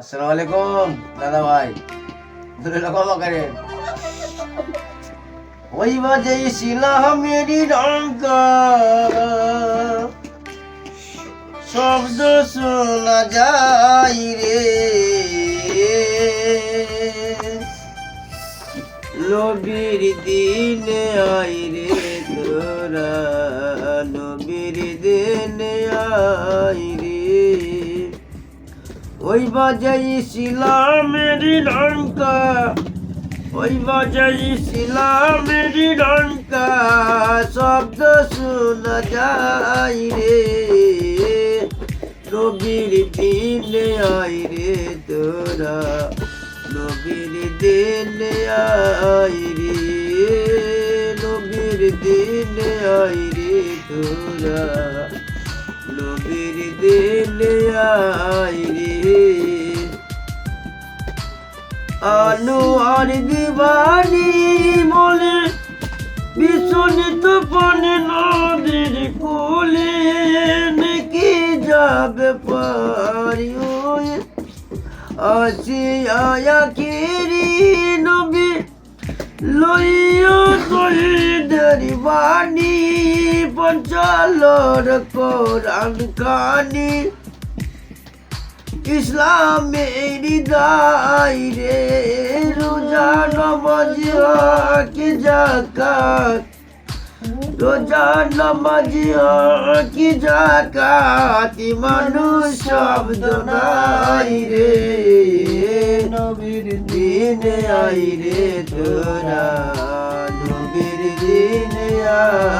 আসসালামু আলাইকুম, দাদা ভাই। ক্ষমা করেন ওই বাজে শিলা মেরি রঙ্কা শব্দ শোনা যায় রে। নবীর দিন আই রে তোরা, নবীর দিন আই রে। ওই বাজাই শিলামের লঙ্কা। ওই বাজাই শিলামের লঙ্কা, শব্দ শোনা যায় রে। নবীর দিন আই রে তোরা, নবীর দিন আই রে। নবীর দিন আই রে তোরা, নবীর দিন আই রে। আনু আর দিবানি বলে বিশ্বনিত পানে নদীর কোলে নাকি যাবে পারি আছে আয়া কেরি নবী, লইয়া শহীদের বাণী, পঞ্চালর কোরআন কানি। ইসলামের দায় রে, রোজা নমাজ কি জাকাত রোজা নমাজ কি জাকাত মানুষ শব্দ নাই রে। নবীর দিন আই রে তোরা, নবীর দিন আই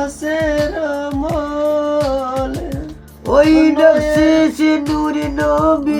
আছে রমলে ওই নকশে সে নূর নবী।